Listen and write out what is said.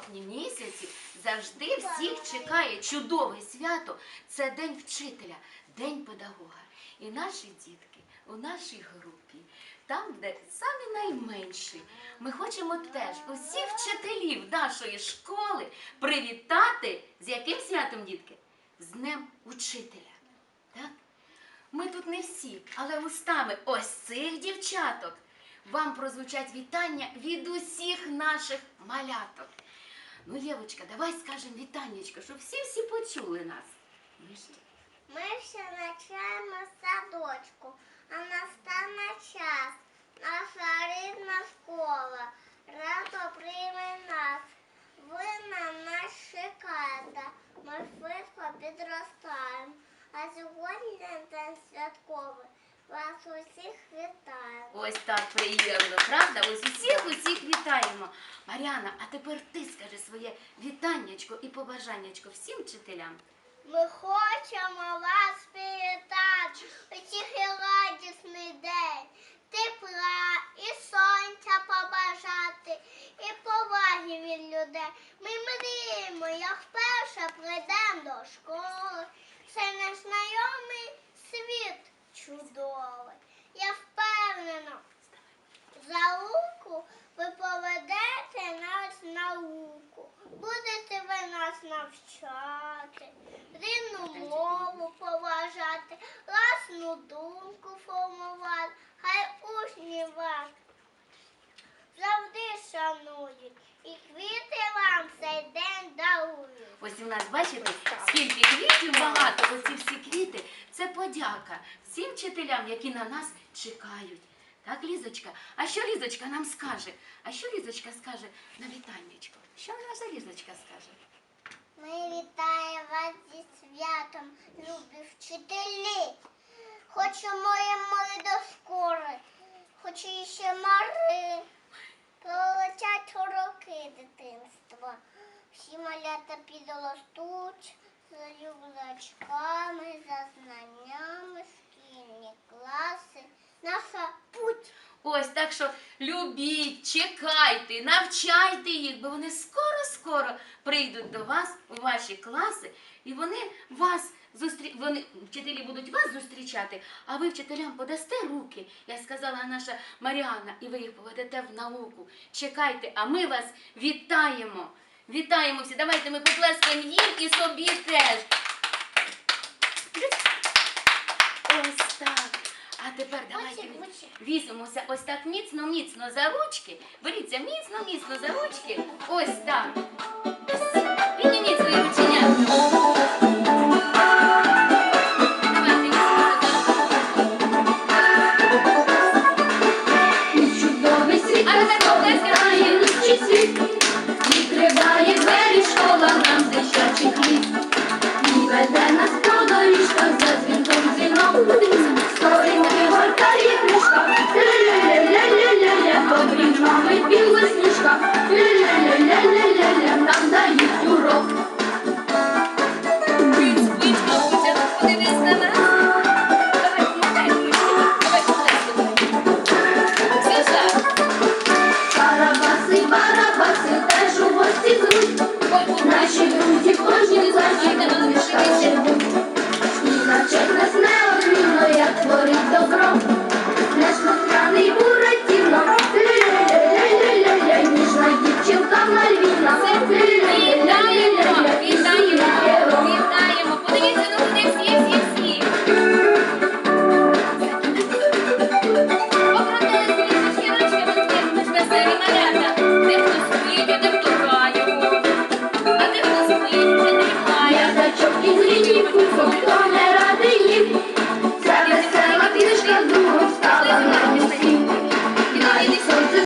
жовтні місяці завжди всіх чекає чудове свято. Це День вчителя, День педагога. І наші дітки у нашій групі, там, де самі найменші, ми хочемо теж усіх вчителів нашої школи привітати з яким святом, дітки? З Днем Учителя. Так? Ми тут не всі, але устами ось цих дівчаток вам прозвучать вітання від усіх наших маляток. Ну, Євочка, давай скажемо вітаннячко, щоб всі-всі почули нас. Ми ще навчаємо садочку, а настане час. Наша рідна школа радо прийме нас. Ви на нас чекаєте, ми швидко підростаємо. А сьогодні день святковий. Вас усіх вітаю. Ось так приємно, правда? Ось усіх усіх вітаємо. Маріана, а тепер ти скажи своє вітаннячко і побажаннячко всім вчителям. Ми хочемо вас привітати усіх і радісний день, тепла і сонця побажати, і поваги від людей. Ми мріємо, як вперше прийдемо до школи. Це незнайомий світ чудовий. Я впевнена, за руку ви поведете нас науку. Будете ви нас навчати, рідну мову поважати, власну думку формувати. Хай учні вас завжди шанують. І квіти вам цей день дарують. Ось у нас, бачите, скільки квітів багато, оці всі це подяка всім вчителям, які на нас чекають. Так, Лізочка? А що Лізочка нам скаже? А що Лізочка скаже на вітаннячко? Що наша Лізочка скаже? Ми вітаємо вас зі святом, любі вчителі. Хочемо їм до школи, хочу ще мари. Пролетять роки дитинства. Всі малята підростуть за юблачками, за знаннями, шкільні класи. Наша путь. Ось так що любіть, чекайте, навчайте їх, бо вони скоро-скоро прийдуть до вас у ваші класи, і вони вас зустрі... вони вчителі будуть вас зустрічати, а ви вчителям подасте руки, як сказала наша Маріана, і ви їх поведете в науку. Чекайте, а ми вас вітаємо. Вітаємо всі. Давайте ми поплескаємо їм і собі тепер давайте Мочи, візьмемося ось так міцно-міцно за ручки. Беріться міцно-міцно за ручки. Ось так. Підніміть свої ручення.